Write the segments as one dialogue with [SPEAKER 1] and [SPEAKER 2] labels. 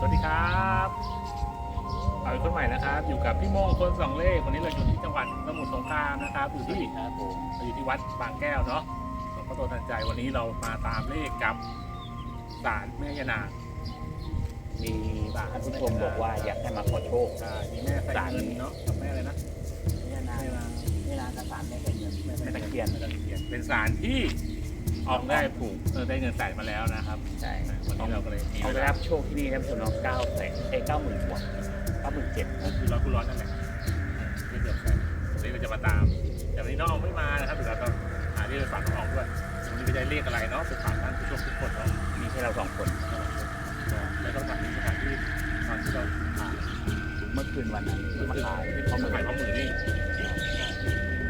[SPEAKER 1] สวัสดีครับเอาอีกคนใหม่นะครับ อยู่กับพี่โมงคนสองเล่ห์วันนี้เราอยู่ที่จังหวัดสมุทรสงครามนะครับ อยู่ที่
[SPEAKER 2] ครับผม
[SPEAKER 1] เราอยู่ที่วัดบางแก้วเนาะหลวงพ่อโตทันใจวันนี้เรามาตามเลขกับศาลแม่ยานาง
[SPEAKER 2] มีท่านผู้ชมบอกว่าอยากให้มาขอโชค
[SPEAKER 1] ใช่มีแม่ใส่เงินเนาะกับแม่อะไรนะ
[SPEAKER 2] แม่นางแม่นางกระสานแม่เป็นเงินแม่ตะเคียน
[SPEAKER 1] แม่ตะเคียน เป็นศาลที่ ออกได้ผูกเออได้เงินแสนมาแล้วนะครับ
[SPEAKER 2] ใช่
[SPEAKER 1] วันนี้เราก็เลยมี
[SPEAKER 2] เขาไปรับโชคที่นี่ท่านผู้ชมเนาะเก้าแสนเอ้เก้าหมื่นกว่าเก้าหมื่นเจ็ด
[SPEAKER 1] ก็คือร้อยคูณร้อยนั่นแหละที่เกือบแสนวันนี้เราจะมาตาม แต่วันนี้น้องอองไม่มานะครับเดี๋ยวเราต้องหาเรื่องไปฝากน้องอองด้วยวันนี้ไม่ได้เลขอะไรเนาะไปฝากท่านผู้ชมทุกคนเนาะ
[SPEAKER 2] มีแค่เราสองคน
[SPEAKER 1] แล้วก็มาที่สถานที่ตอนที่เราถ่าย
[SPEAKER 2] เมื่อคืนวันนั้นที่มาขาย
[SPEAKER 1] ที่เขามาขายข้อมือนี่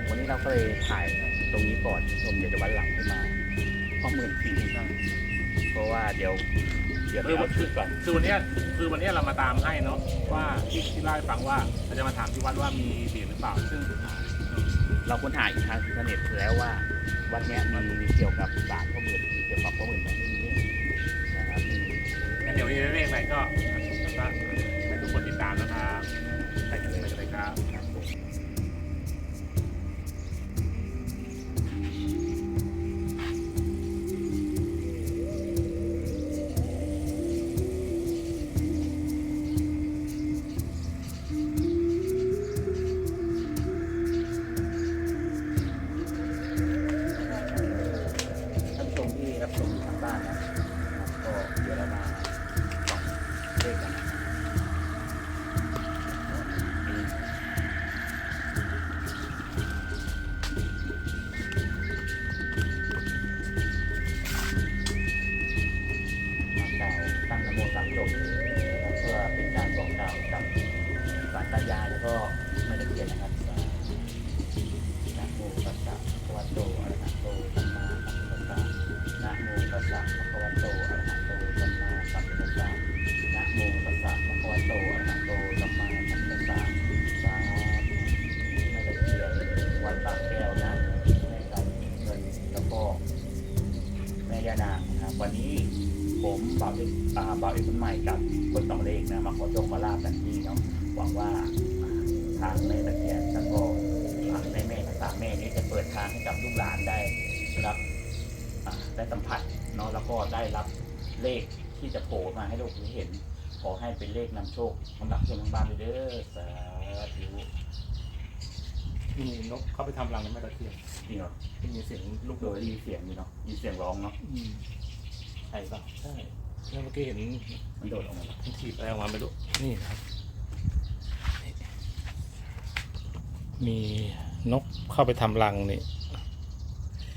[SPEAKER 2] วันนี้เราก็เลยถ่ายตรงนี้ก่อนชมเดี๋ยวจะวันหลังขึ้นมา ข้อมือทีเพราะว่าเดี๋ยวเดี๋ยวไปเอาชุดก่อน
[SPEAKER 1] คือวันเนี้ยคือวันเนี้ยเรามาตามให้เนาะว่าที่ที่เล่าให้ฟังว่าเราจะมาถามที่วัดว่ามีเหรียญหรือเปล่า ซึ่ง
[SPEAKER 2] เราค้นหาอีกทางอินเทอร์เน็ตแล้วว่า วัดเนี้ยมีเกี่ยวกับศาลข้อมือมีเกี่ยวกับข้อมือแบบนี้นะครับมี
[SPEAKER 1] งั้นเดี๋ยววันนี้เลขอะไรก็ การบ
[SPEAKER 2] อกกล่าวกับสารตายายแล้วก็ไม่ตะเกียนนะครับนะโมตัสสะภะคะวะโตอะระหะโตสัมมาสัมพุทธัสสะนะโมตัสสะภะคะวะโตอะระหะโตสัมมาสัมพุทธัสสะนะโมตัสสะภะคะวะโตอะระหะโตสัมมาสัมพุทธัสสะสาธุไม่ตะเคียนวัดบางแก้วนะแม่กับเงินแล้วก็แม่ยานางนะครับวันนี้ผมบ่าวเอกบ่าวเอกคนใหม่กับ นสองเลขนะมาขอโชคขอลาบกันที่เนาะหวังว่าอ่าทางแม่ตะเคียนแล้วก็ในแม่ภาษาแม่นี้จะเปิดทางให้กับลูกหลานได้รับอ่าได้สัมผัสเนาะแล้วก็ได้รับเลขที่จะโผล่มาให้โลกนี้เห็น ขอให้เป็นเลขนำโชคสำหรับเพื่อนทางบ้านด้วยเด้อสาธุ
[SPEAKER 1] มีนกเข้าไปทำรังในแม่ตะเคียน
[SPEAKER 2] นี่เหรอ
[SPEAKER 1] มีเสียงลู
[SPEAKER 2] ลู
[SPEAKER 1] ก
[SPEAKER 2] ก
[SPEAKER 1] โด
[SPEAKER 2] โด
[SPEAKER 1] ย
[SPEAKER 2] ยได้ยินเสียงอยู่เนาะยินเสียงร้องเนาะใช่ปะ
[SPEAKER 1] ใช่ แล้วเมื่อกี้เห็น
[SPEAKER 2] มันโดดออกมา
[SPEAKER 1] มันถีบอะไรออกมาไม่รู้นี่นะครับมีนกเข้าไปทำรังนี่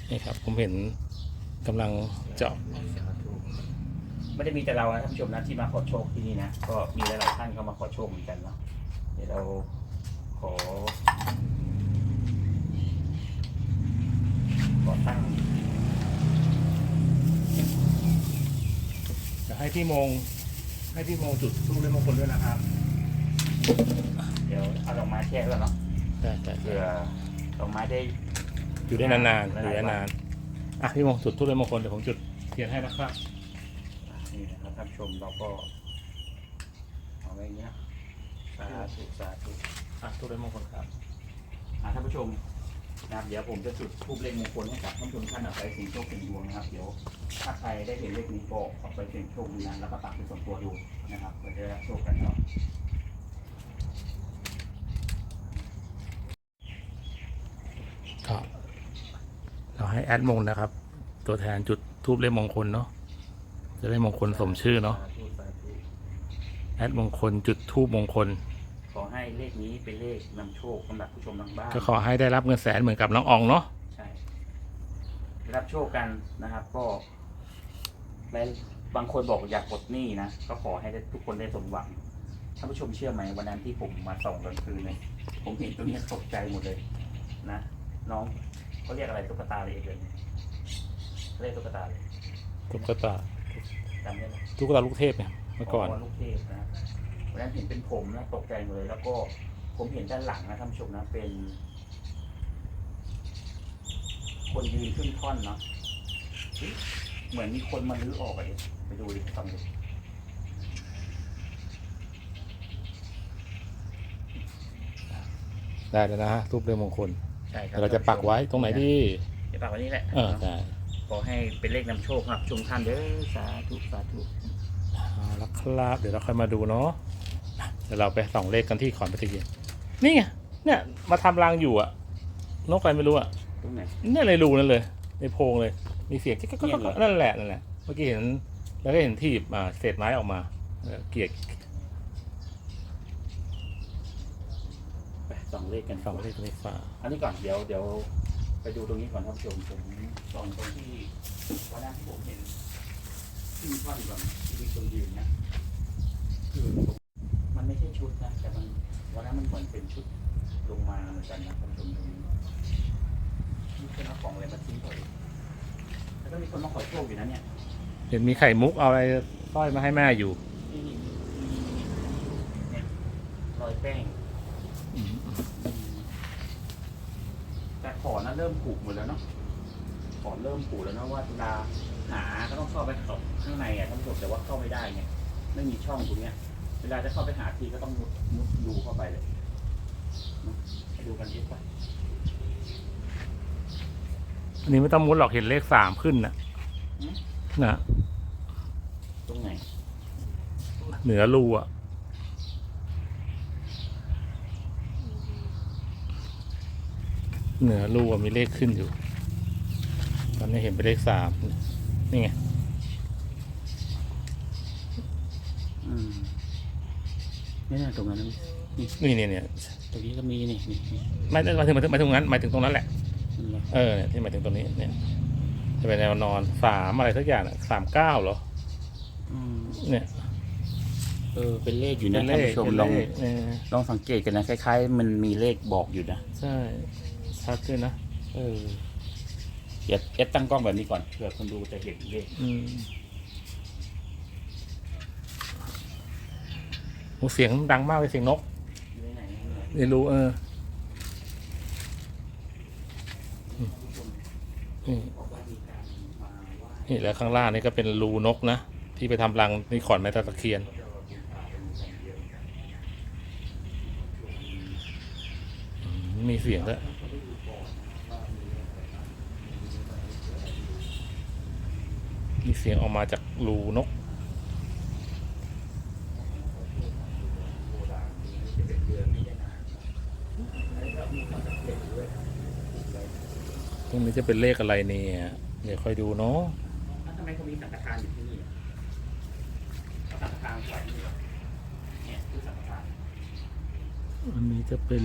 [SPEAKER 1] นี่ครับ ผมเห็นกำลังเจาะ
[SPEAKER 2] ไม่ได้มีแต่เรานะท่านผู้ชมนะที่มาขอโชคที่นี่นะก็มีหลายๆท่านเข้ามาขอโชคเหมือนกันเนาะเดี๋ยวเราขอขอตั้ง
[SPEAKER 1] จะให้ พี่โมง ให้พี่โมงจุดทูบเลขมงคลด้วยนะครับ
[SPEAKER 2] เดี๋ยวเอาดอกไม้แช่ไว้ก่อนเนาะ
[SPEAKER 1] ใช่ใช่
[SPEAKER 2] เผื่อดอกไม้ได้
[SPEAKER 1] อยู่ได้นานๆอยู่ได้นานอะพี่โมงจุดทูบเลขมงคลเดี๋ยวผมจุดเทียนให้นะครับ
[SPEAKER 2] นี่นะครับท่านผู้ชมเราก็เอาไว้อย่างนี้นะสาธุสาธุ
[SPEAKER 1] อะทูบเลขมงคลครับ
[SPEAKER 2] อะท่านผู้ชมนะครับเดี๋ยวผมจะจุดทูบเลขมงคลให้กับท่านผู้ชมท่านเอาไปเสี่ยงโชคเสี่ยงดวงนะครับ เดี๋ยว ถ้าใครได้เห็นเลขนี้ก็เอาไปเสี่ยงโชคดูนะแล้วก็ตักเป็นส่วนตัวดูนะครับเพื่อจะได้รับโชคกันเนาะ
[SPEAKER 1] ก็เราให้แอดมงนะครับ ตัวแทนจุดทูบเลขมงคลเนาะจะได้มงคลสมชื่อเนาะ
[SPEAKER 2] สาธุสาธุ
[SPEAKER 1] แอดมงคลจุดทูบมงคล
[SPEAKER 2] ขอให้เลขนี้เป็นเลขนำโชคสำหรับผู้ชมทางบ้าน
[SPEAKER 1] ก็ขอให้ได้รับเงินแสนเหมือนกับน้องอองเนาะ
[SPEAKER 2] ใช่ได้รับโชคกันนะครับ ก็ และบางคนบอกอยากปลดหนี้นะ ก็ขอให้ได้ทุกคนได้สมหวัง ท่านผู้ชมเชื่อไหมวันนั้นที่ผมมาส่องกลางคืนเนี่ยผมเห็นตัวนี้ตกใจหมดเลยนะ น้องเขาเรียกอะไรตุ๊กตาเลยเกินเขาเรียกตุ๊กตาเลย
[SPEAKER 1] ตุ๊กตา
[SPEAKER 2] จำได้ไหม
[SPEAKER 1] ตุ๊กตาลูกเทพเนี่ยเมื่อก่อน
[SPEAKER 2] ว่าลูกเทพนะวันนั้นเห็นเป็นผมนะตกใจหมดเลย แล้วก็ผมเห็นด้านหลังนะท่านผู้ชมนะเป็น คนยืนขึ้นท่อนเนาะ เหมือนมีคนมาลื้อออกอะเอ็ดไปดูดิฟังดู
[SPEAKER 1] ได้แล้วนะฮะทูบเรืองมงคล
[SPEAKER 2] ใช่ครับ
[SPEAKER 1] เราจะปักไว้ตรงไหนพี่
[SPEAKER 2] จะปักไว้นี่แหละ
[SPEAKER 1] เออได้
[SPEAKER 2] ขอให้เป็นเลขนำโชคครับชมท่านเด้อสาธุสาธุ
[SPEAKER 1] เอาลครับเดี๋ยวเราค่อยมาดูเนาะเดี๋ยวเราไปส่องเลขกันที่ขอนปฏิเยนนี่ไงเนี่ยมาทำรังอยู่อะนกอะไรไม่รู้อะ
[SPEAKER 2] ตรงไหน
[SPEAKER 1] เนี่ยในรูนั่นเลย ในโพงเลย มีเสียงกิ๊กๆ
[SPEAKER 2] เนี่ยเหรอ
[SPEAKER 1] ๆนั่นแหละนั่นแหละเมื่อกี้เห็นแล้วก็เห็นทีบอ่าเศษไม้ออกมาเออเกียก
[SPEAKER 2] ไปส่องเลขกัน
[SPEAKER 1] ส่องเลขเลขฟ้า
[SPEAKER 2] อันนี้ก่อนเดี๋ยวเดี๋ยวไปดูตรงนี้ก่อนท่านผู้ชมผมส่องตรงที่วันนั้นที่ผมเห็นที่มีท่อนก่อนที่มีคนยืนนะคือมันไม่ใช่ชุดนะแต่มันวันนั้นมันเหมือนเป็นชุดลงมาเหมือนกันนะท่านผู้ชมตรงนี้มีคนเอาของอะไรมาทิ้งเลยแล้ว ก็มีคนมาขอโชคอยู่นะเนี่ย
[SPEAKER 1] เห็นมีไข่มุกเอาอะไรสร้อยมาให้แม่อยู่
[SPEAKER 2] นี่นี่มีเนี่ยรอยแป้งแต่ขอนะเริ่มผูกหมดแล้วเนาะขอเริ่มผูกแล้วเนาะว่าเวลาหาก็ต้องเข้าไปเข้าข้างในอะท่านผู้ชมแต่ว่าเข้าไม่ได้ไงไม่มีช่องตรงเนี้ย เวลาจะเข้าไปหาทีก็ต้องมุดมุดดูเข้าไปเลยเนาะไปดูกันเยอะไป
[SPEAKER 1] อันนี้ไม่ต้องมุดหรอกเห็นเลขสามขึ้นนะนะ
[SPEAKER 2] ตรงไหน
[SPEAKER 1] เหนือรูอะเหนือรูอะมีเลขขึ้นอยู่ ตอนนี้เห็นเป็นเลขสามนี่ไง
[SPEAKER 2] อืมนี่นะตรงนั้นนะนี่
[SPEAKER 1] นี่เนี่ยเนี่ย
[SPEAKER 2] ตรงนี้ก็มีนี่นี่นี่
[SPEAKER 1] ไม่หมายถึงหมายถึงหมายถึงงั้นหมายถึงตรงนั้นแหละ
[SPEAKER 2] นี่ไง
[SPEAKER 1] เออเนี่ยที่หมายถึงตรงนี้เนี่ย จะเป็นแนวนอนสามอะไรสักอย่างน่ะสามเก้าเหรอ
[SPEAKER 2] อืม
[SPEAKER 1] เนี่ย
[SPEAKER 2] เออเป็นเลขอยู่
[SPEAKER 1] เป็
[SPEAKER 2] นะ
[SPEAKER 1] นเล
[SPEAKER 2] ท่าน
[SPEAKER 1] ข
[SPEAKER 2] ผู้ชม
[SPEAKER 1] เป็น
[SPEAKER 2] ล
[SPEAKER 1] เล
[SPEAKER 2] อง
[SPEAKER 1] ขเออ
[SPEAKER 2] ลองสังเกตกันนะคล้ายๆ มันมีเลขบอกอยู่นะ
[SPEAKER 1] ใช่ชัดขึ้นนะ
[SPEAKER 2] เออเดี๋ยวเอสตั้งกล้องแบบนี้ก่อนเผื่อคนดูจะเห็นเลข
[SPEAKER 1] อืมโอ้เสียงดังมากเลยเสียงนก
[SPEAKER 2] อยู่ไหนๆไหน
[SPEAKER 1] ไม่รู้เออ นี่แล้วข้างล่างนี่ก็เป็นรูนกนะ ที่ไปทำรังนี่ขอนไม้ตะเคียนมมีเสียงด้วยมีเสียงออกมาจากรูนก ตรงนี้จะเป็นเลขอะไรเนี่ยเดี๋ยวค่อยดูเนาะ
[SPEAKER 2] แล้วทำไมเขามีสังฆทานอยู่ที่นี่อะเอาสังฆทานไว้ที่นี่เหรอเนี่ยคือสังฆทาน
[SPEAKER 1] อันนี้จะเป็น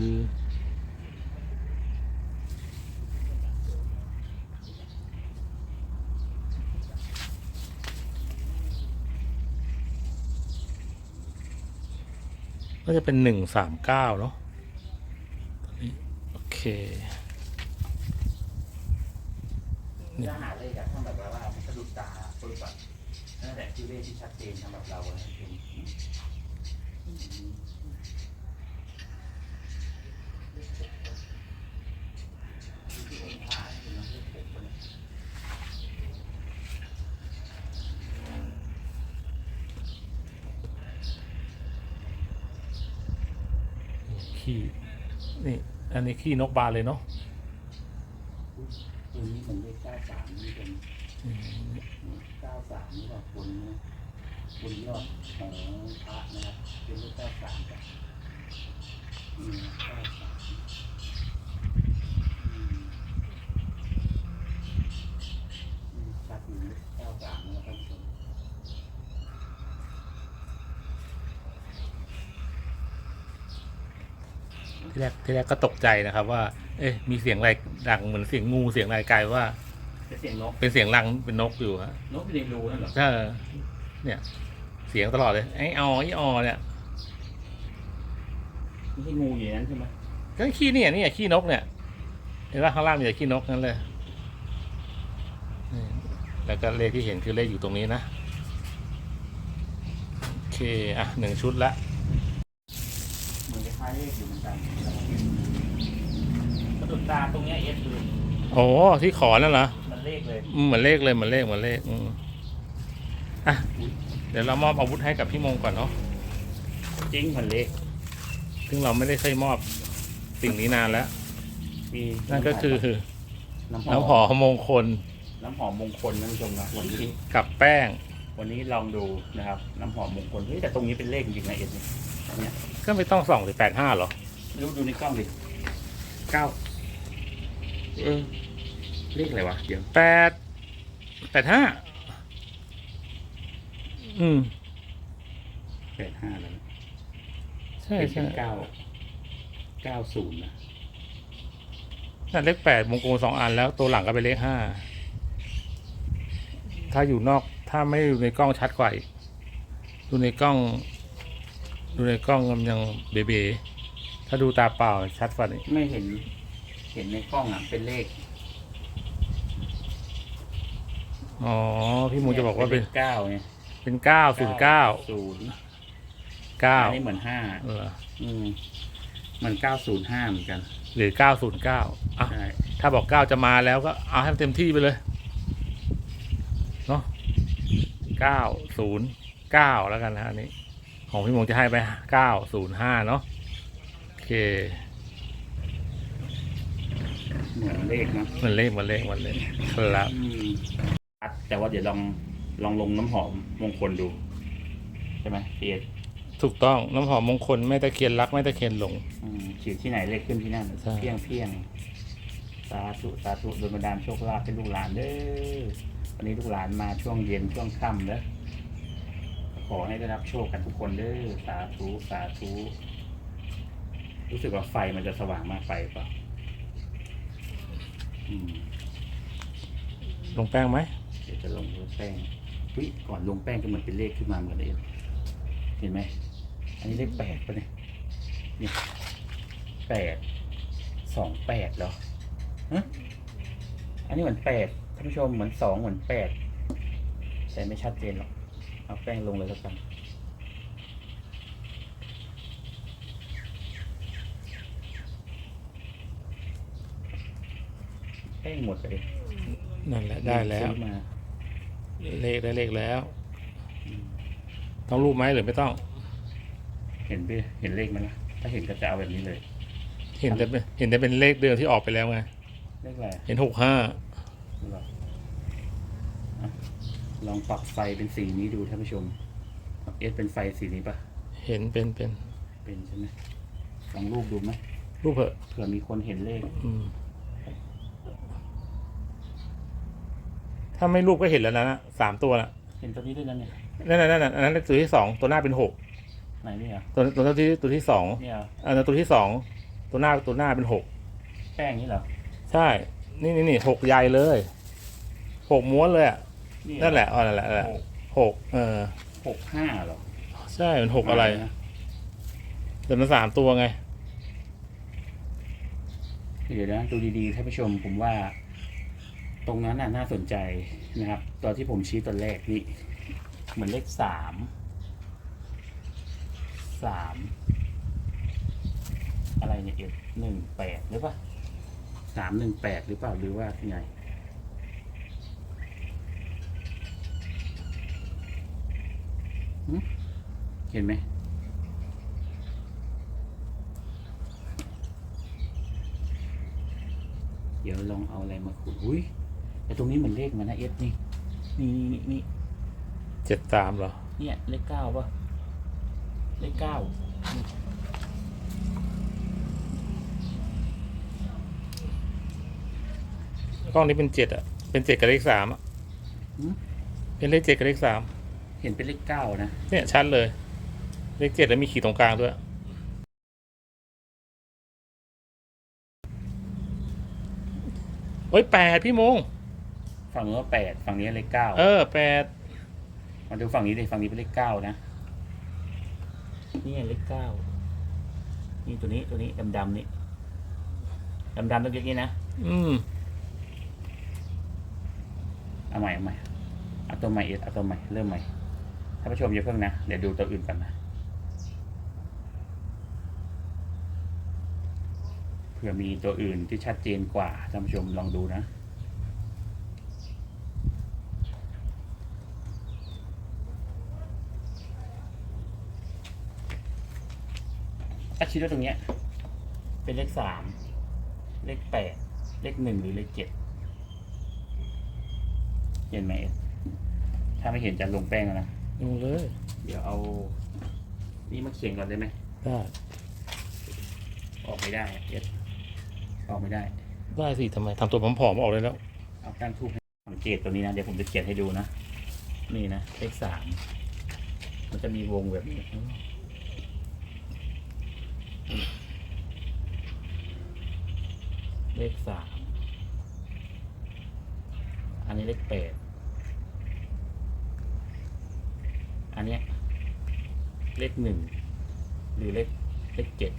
[SPEAKER 1] ก็จะเป็นหนึ่งสามเก้าเนาะตัวนี้โอเค เนี่ย
[SPEAKER 2] ถ้าหาเลขอะถ้าแบบว่ามันสะดุดตาปุ๊บแบบนั่นแหละคือเลขที่ชัดเจนสำหรับเราอะเองค์พระเนี่ยเป็นเลขหกปะเนี่ย
[SPEAKER 1] ขี้นี่อันนี้ขี้นกบานเลยเนาะ
[SPEAKER 2] ตัวนี้เหมือนเลขเก้าสามนี่เป็น
[SPEAKER 1] อืม
[SPEAKER 2] เก้าสามนี่แบบบนนะบนยอดของพระนะครับเป็นเลขเก้าสามกับอืมเก้าสามอืมอืมชัดอยู่เลขเก้าสามนะครับท่านผู้ชม
[SPEAKER 1] ที่แรกที่แรกก็ตกใจนะครับ ว่า เอ๊ะมีเสียงอะไรดังเหมือนเสียงงูเสียงอะไรกลายว่า
[SPEAKER 2] เป็นเสียงนก
[SPEAKER 1] เป็นเสียงรังเป็นนกอยู่ฮะ
[SPEAKER 2] นกอยู่ในรูนั่นเหรอ
[SPEAKER 1] ถ้าเนี่ย เสียงตลอดเลยไอ้ออไอ้ออเนี่ย
[SPEAKER 2] ไม่ใช่งูอยู่ในนั้นใช่ไหม
[SPEAKER 1] ก็ขี้เนี่ยนี่ขี้นกเนี่ยเห็นว่าข้างล่างมีแต่ขี้นกนั่นเลยนี่แล้วก็เลขที่เห็นคือเลขอยู่ตรงนี้นะโอเคอะหนึ่งชุดละ
[SPEAKER 2] เหมือนคล้ายๆเลขอยู่เหมือนกันกระดุดตาตรงเนี้ยเอสดู
[SPEAKER 1] โอ้ที่ขอนั่นเหรอ
[SPEAKER 2] มัน เลขเลย
[SPEAKER 1] อืมเหมือนเลขเลยเหมือนเลขเหมือนเลขอืมอะเดี๋ยวเรามอบอาวุธให้กับพี่มงก่อนเนาะ
[SPEAKER 2] จริงเหมือนเลข
[SPEAKER 1] ซึ่งเราไม่ได้เคยมอบสิ่งนี้นานแล้ว
[SPEAKER 2] มี
[SPEAKER 1] นั่นก็คือ
[SPEAKER 2] น้ำห
[SPEAKER 1] น้ำห
[SPEAKER 2] อ
[SPEAKER 1] อ
[SPEAKER 2] ม
[SPEAKER 1] มมงคล
[SPEAKER 2] น้ำหอมมงคลท่านผู้ชมนะวันนี้
[SPEAKER 1] กับแป้ง
[SPEAKER 2] วันนี้ลองดูนะครับ น้ำหอมมงคลเฮ้ยแต่ตรงนี้เป็นเลขจริงๆนะเอ็ดเนี่ยเนี่ย
[SPEAKER 1] ก็ไม่ต้องส่องสิแปดห้าหรอ
[SPEAKER 2] ดูดูในกล้องดิเก้าเออ เลขอะไรวะเดี๋ยว
[SPEAKER 1] แปดแปดห้าอืม
[SPEAKER 2] แปดห้าแล้วนะ
[SPEAKER 1] ใช่
[SPEAKER 2] เป็น
[SPEAKER 1] ใช่
[SPEAKER 2] เก้าเก้าศูนย์นะ
[SPEAKER 1] นั่นเลขแปดมงคลสองอันแล้วตัวหลังก็เป็นเลขห้าถ้าอยู่นอกถ้าไม่อยู่ในกล้องชัดกว่าอีกดูในกล้อง ดูในกล้องมันยังเบเบถ้าดูตาเปล่าชัดกว่านี้
[SPEAKER 2] ไม่เห็น เห็นในกล้องอะเป็นเลข
[SPEAKER 1] อ๋อ พี่มูจะบอกว่าเป็น
[SPEAKER 2] เก้าไง
[SPEAKER 1] เป็นเก้าศูนย์เก้า
[SPEAKER 2] ศูนย์
[SPEAKER 1] เก้า
[SPEAKER 2] อันนี้เหมือนห้า
[SPEAKER 1] เออ
[SPEAKER 2] อืมมันเก้าศูนย์ห้าเหมือนกัน
[SPEAKER 1] หรือเก้าศูนย์เก้าอะ
[SPEAKER 2] ใช่
[SPEAKER 1] ถ้าบอกเก้าจะมาแล้วก็เอาให้เต็มที่ไปเลยเนาะเก้าศูนย์เก้าแล้วกันนะอันนี้ ของพี่มงจะให้ไปเก้าศูนย์ห้าเนาะโอเค
[SPEAKER 2] เหมือนเลขนะ
[SPEAKER 1] มันเลขมันเลขมันเลขครับ
[SPEAKER 2] อืม แต่ว่าเดี๋ยวลองลองลงน้ำหอมมงคลดู ใช่ไหมเพียร
[SPEAKER 1] ถูกต้องน้ำหอมมงคลไม่ตะเคียนรักไม่ตะเคียนหลง
[SPEAKER 2] อืมฉีดที่ไหนเลขขึ้นที่นั่น
[SPEAKER 1] ใช่
[SPEAKER 2] เพียงเพียงสาธุสาธุโดยบันดาลโชคลาภให้ลูกหลานเด้อวันนี้ลูกหลานมาช่วงเย็นช่วงค่ำเด้อขอให้ได้รับโชคกันทุกคนเด้อสาธุสาธุรู้สึกว่าไฟมันจะสว่างมากไปเปล่ะอืม
[SPEAKER 1] ลงแป้งไหม
[SPEAKER 2] เดี๋ยวจะลงแป้งวิก่อนลงแป้งก็เหมือนเป็นเลขขึ้นมาเหมือนเดิมเห็นไหม อันนี้เลขแปดปะเนี่ยนี่แปดสองแปดเหรอฮะอันนี้เหมือนแปดท่านผู้ชมเหมือนสองเหมือนแปดแต่ไม่ชัดเจนหรอก เอาแป้งลงเลยแล้วกันแป้งหมดเลย
[SPEAKER 1] นั่นแหละได้แล้ว
[SPEAKER 2] ซื้อมา
[SPEAKER 1] เลขได้เลขแล้ว
[SPEAKER 2] อืม
[SPEAKER 1] ต้องรูปไหมหรือไม่ต้อง
[SPEAKER 2] เห็นไปเห็นเลขไหมล่ะถ้าเห็นก็จะเอาแบบนี้เลย
[SPEAKER 1] เห็นแต่เป็นเห็นแต่เป็นเลขเดิมที่ออกไปแล้วไง
[SPEAKER 2] เลขอะไร
[SPEAKER 1] เห็นหกห้า
[SPEAKER 2] เหรออะลองปรับไฟเป็นสีนี้ดูท่านผู้ชมเอสเป็นไฟสีนี้ปะ
[SPEAKER 1] เห็นเป็นเป็น
[SPEAKER 2] เป็นใช่ไหมลองรูปดูไหม
[SPEAKER 1] รูปเหอะ
[SPEAKER 2] เผื่อมีคนเห็นเลข
[SPEAKER 1] อืม ถ้าไม่รูปก็เห็นแล้วนะสามตัวน่ะ
[SPEAKER 2] เห็นตัวนี้ด้วยนะเนี่ย
[SPEAKER 1] นั่นน่ะนั่นน่ะอันนั้นเลขตัวที่สองตัวหน้าเป็นหก
[SPEAKER 2] ไหนเนี่ย
[SPEAKER 1] ตัวตัวที่ตัวที่สอง
[SPEAKER 2] เนี่ยเหรอ
[SPEAKER 1] อันนั้นตัวที่สองตัวหน้าตัวหน้าเป็นหก
[SPEAKER 2] แป้งนี่เหรอ
[SPEAKER 1] ใช่ นี่นี่นี่หกใหญ่เลยหกม้วนเลยอะ
[SPEAKER 2] เย
[SPEAKER 1] นั่นแหละอ๋อนั่นแหละนั่นแหละ
[SPEAKER 2] หก
[SPEAKER 1] หกเออ
[SPEAKER 2] หกห้าเหรอ
[SPEAKER 1] ใช่เป็นหกอะไร
[SPEAKER 2] นะ
[SPEAKER 1] แต่มันสามตัวไง
[SPEAKER 2] เดี๋ยวนะดูดีๆท่านผู้ชมผมว่า ตรงนั้นน่ะน่าสนใจนะครับ ตอนที่ผมชี้ตอนแรกนี่เหมือนเลขสามสามอะไรเนี่ยเอ็ดหนึ่งแปดหรือเปล่าสามหนึ่งแปดหรือเปล่าหรือว่าที่ไงเห็นไหมเดี๋ยวลองเอาอะไรมาขุดอุ้ย แต่ตรงนี้เหมือนเลขมันนะเอสนี่นี่นี่นี่
[SPEAKER 1] เจ็ดสามเหรอ
[SPEAKER 2] เนี่ย เลขเก้าป่ะ เลขเก้า
[SPEAKER 1] กล้องนี้เป็นเจ็ดอะ เป็นเจ็ดกับเลขสามอะ
[SPEAKER 2] หืม
[SPEAKER 1] เป็นเลขเจ็ดกับเลขสาม
[SPEAKER 2] เห็นเป็นเลขเก้านะ
[SPEAKER 1] เนี่ยชัดเลย เลขเจ็ดแล้วมีขีดตรงกลางด้วยโอ้ยแปดพี่มง
[SPEAKER 2] ฝั่งนู้นว่าแปดฝั่งนี้เลขเก้า
[SPEAKER 1] เออแปด
[SPEAKER 2] มาดูฝั่งนี้ดิฝั่งนี้เป็นเลขเก้านะนี่ไงเลขเก้านี่ตัวนี้ตัวนี้ดำดำๆนี่ดำดำๆตัวนี้นะ
[SPEAKER 1] อืม
[SPEAKER 2] เอาใหม่เอาใหม่เอาตัวใหม่เอสเอาตัวใหม่เริ่มใหม่ท่านผู้ชมอย่าเพิ่งนะเดี๋ยวดูตัวอื่นกันนะเผื่อมีตัวอื่นที่ชัดเจนกว่าท่านผู้ชมลองดูนะ คิดว่าตรงเนี้ย เป็นเลขสามเลขแปดเลขหนึ่งหรือเลขเจ็ดเห็นไหมเอ็ดถ้าไม่เห็นจะลงแป้งแล้วนะ
[SPEAKER 1] ดูเลย
[SPEAKER 2] เดี๋ยวเอา นี่มาเขียนก่อนได้ไหม
[SPEAKER 1] ได้
[SPEAKER 2] ออกไม่ได้เอ็ดออกไม่ได้
[SPEAKER 1] ได้สิทำไมทำตัวผอมๆออกเลยแล้ว
[SPEAKER 2] เอาก้านทูบให้สังเกตตัวนี้นะ เดี๋ยวผมจะเขียนให้ดูนะ นี่นะเลขสามมันจะมีวงแบบนี้ เลขสามอันนี้เลขแปดอันเนี้ยเลขหนึ่งหรือเลขเลขเจ็ด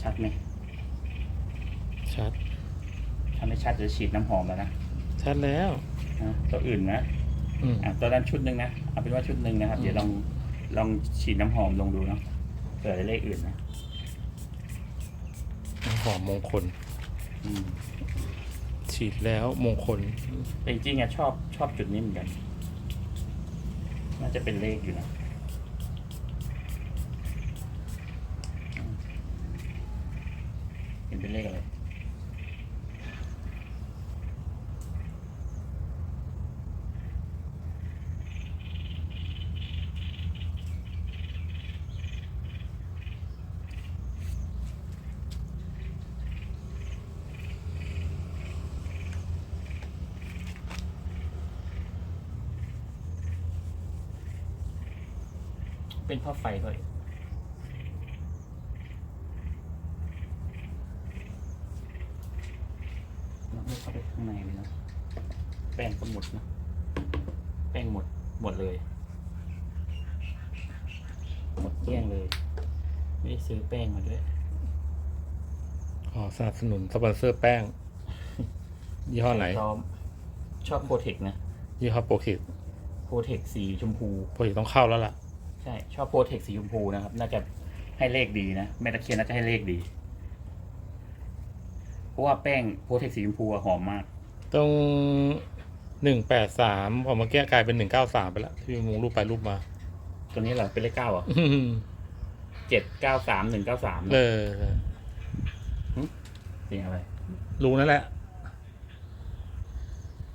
[SPEAKER 2] ชัดไหม
[SPEAKER 1] ชัด
[SPEAKER 2] ถ้าไม่ชัดจะฉีดน้ำหอมแล้วนะ
[SPEAKER 1] ชัดแล้ว
[SPEAKER 2] นะตัวอื่นนะ
[SPEAKER 1] อืม
[SPEAKER 2] อะตัวนั้นชุดหนึ่งนะเอาเป็นว่าชุดหนึ่งนะครับ
[SPEAKER 1] อืม
[SPEAKER 2] เดี๋ยวลอง ลองฉีดน้ำหอมลงดูเนาะเผื่อได้เลขอื่นนะ
[SPEAKER 1] หอมมงคล
[SPEAKER 2] อืม
[SPEAKER 1] ฉีดแล้วมงคล
[SPEAKER 2] แต่จริงๆอะชอบชอบจุดนี้เหมือนกัน น่าจะเป็นเลขอยู่นะอืมเห็นเป็นเลขอะไร เป็นพ่อไฟก็อีกเราไม่เข้าไปข้างในเลยเนอะแป้งก็หมดเนอะแป้งหมดหมดเลย หมดเกลี้ยงเลย ไม่ได้ซื้อแป้งมาด้วย
[SPEAKER 1] อ๋อสนับสนุนสปอนเซอร์แป้ง ยี่ห้อไหน
[SPEAKER 2] ชอบชอบโปรเทคนะ
[SPEAKER 1] ยี่ห้อโปรคิด
[SPEAKER 2] โปรเทคสีชมพู
[SPEAKER 1] โปรคิดต้องเข้าแล้วล่ะ
[SPEAKER 2] ใช่ ชอบโปรเทคสีชมพูนะครับ น่าจะให้เลขดีนะแม่ตะเคียนน่าจะให้เลขดี เพราะว่าแป้งโปรเทคสีชมพูอะหอมมาก
[SPEAKER 1] ตรงหนึ่งแปดสามพอเมื่อกี้กลายเป็นหนึ่งเก้าสามไปแล้วที่มุงรูปไปรูปมา
[SPEAKER 2] ตัวนี้เหรอเป็นเลขเก้าเหรอะ
[SPEAKER 1] อืม
[SPEAKER 2] เจ็ดเก้าสามหนึ่งเก้าสาม
[SPEAKER 1] เออ
[SPEAKER 2] เสียงอะไร
[SPEAKER 1] รู้นั่นแหละ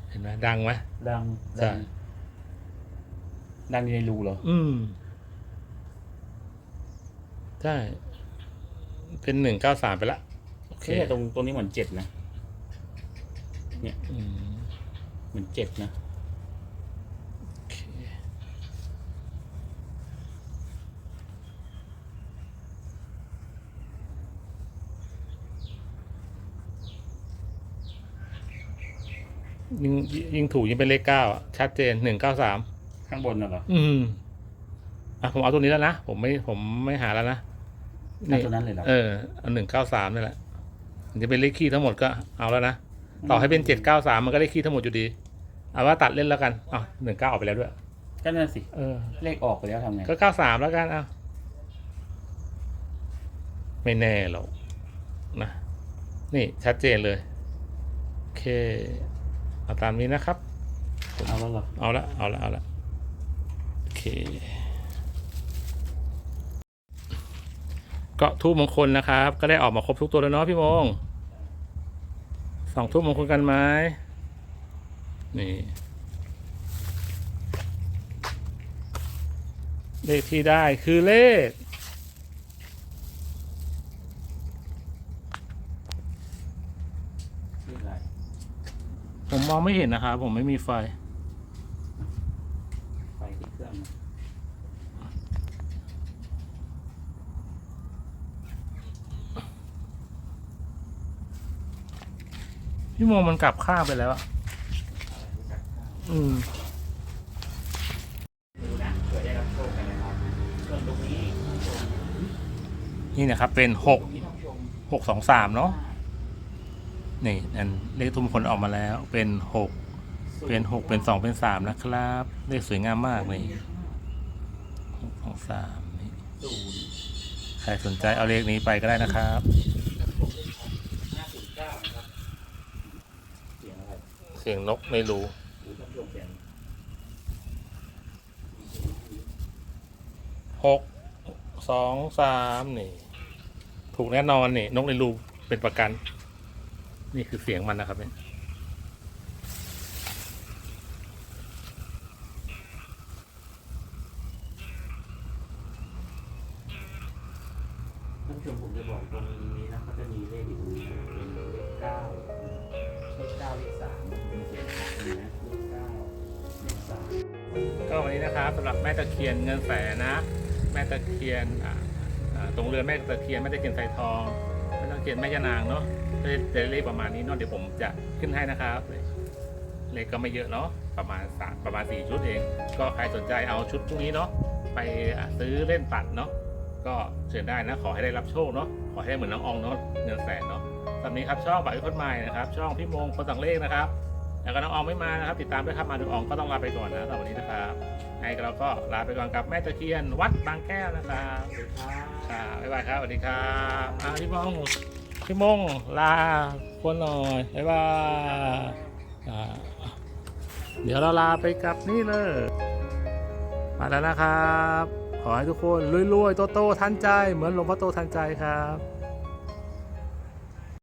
[SPEAKER 1] เห็นไหมดังไหม
[SPEAKER 2] ดัง
[SPEAKER 1] ใช่
[SPEAKER 2] ดังดังอยู่ในรูเหรอ
[SPEAKER 1] อืม ใช่เป็นหนึ่งเก้าสามไปละโอเค
[SPEAKER 2] เนี่ยตรงตรงนี้เหมือนเจ็ดนะ เนี่ย
[SPEAKER 1] อืม
[SPEAKER 2] เหมือนเจ็ดนะ
[SPEAKER 1] โอเคยิงยิงถูกยิงเป็นเลขเก้าอะ ชัดเจนหนึ่งเก้าสาม
[SPEAKER 2] ข้างบนน่ะเหรอ
[SPEAKER 1] อืมอะผมเอาตัวนี้แล้วนะ ผมไม่ผมไม่หาแล้วนะ
[SPEAKER 2] เอาตัวนั้นเลยเหรอ
[SPEAKER 1] เออเอาหนึ่งเก้าสามนี่แหละถึงจะเป็นเลขคี่ทั้งหมดก็เอาแล้วนะต่อให้เป็นเจ็ดเก้าสามมันก็เลขคี่ทั้งหมดอยู่ดีเอาว่าตัดเล่นแล้วกันอะหนึ่งเก้าออกไปแล้วด้วย
[SPEAKER 2] ก็นั่นสิ
[SPEAKER 1] เออ
[SPEAKER 2] เลขออกไปแล้วทำไง
[SPEAKER 1] ก็เก้าสามแล้วกันเอาไม่แน่หรอกนะนี่ชัดเจนเลย โอเค เอาตามนี้นะครับ
[SPEAKER 2] เอาแล้วเหรอ
[SPEAKER 1] เอาละเอาละเอาละโอเค ก็ทูบมงคลนะครับ ก็ได้ออกมาครบทุกตัวแล้วเนาะพี่โมงสองทูบมงคลกันไหมนี่เลขที่ได้คือเลขผมมองไม่เห็นนะครับผมไม่มีไฟ
[SPEAKER 2] ไฟที่เครื่องนะ
[SPEAKER 1] พี่โมมันกลับข้างไปแล้วอะอืม
[SPEAKER 2] นี่นะครับ
[SPEAKER 1] เป็นหกหกสองสามเนาะนี่นั่นเลขทุมคลออกมาแล้วเป็นหกเป็นหกเป็นสองเป็นสามนะครับ เลขสวยงามมากเลยหกสองสามนี่ใครสนใจเอาเลขนี้ไปก็ได้นะครับ
[SPEAKER 2] ห้าศูนย์เก้านะครับเสียงอะไร
[SPEAKER 1] เสียงนกไม่รู้
[SPEAKER 2] หรือท่านผู้ชมเสียง
[SPEAKER 1] หก สอง สามนี่ ถูกแน่นอนนี่ นกในรูเป็นประกัน นี่คือเสียงมันนะครับเนี่ย
[SPEAKER 2] ม่ตะเคี
[SPEAKER 1] ยนแม่ตะเคียนใส่ทองแม่ตะเคียนแม่ยานางเนาะจะจะเลขประมาณนี้เนาะเดี๋ยวผมจะขึ้นให้นะครับ เลขก็ไม่เยอะเนาะประมาณสามประมาณสี่ชุดเอง ก็ใครสนใจเอาชุดพวกนี้เนาะไปซื้อเล่นปัดเนาะก็เชิญได้นะขอให้ได้รับโชคเนาะขอให้เหมือนน้องอองเนาะเงินแสนเนาะสำหรับนี้ครับช่องบ่ายคนใหม่นะครับ ช่องพี่มงคนสังเลขนะครับ แล้วก็น้องอองไม่มานะครับ ติดตามด้วยครับมาดูอองก็ต้องลาไปก่อนนะสำหรับวันนี้นะครับให้เราก็ลาไปก่อนกับแม่ตะเคียนวัดบางแก้วนะครับ
[SPEAKER 2] สวัสดีครับ
[SPEAKER 1] ครับบ๊ายบายครับสวัสดีครับอ่าพี่มงพี่มงลาคนหน่อยบ๊ายบายอ่าเดี๋ยวเราลาไปกับนี่เลยมาแล้วนะครับ ขอให้ทุกคนรวยๆโตๆทันใจ เหมือนหลวงพ่อโตทันใจครับ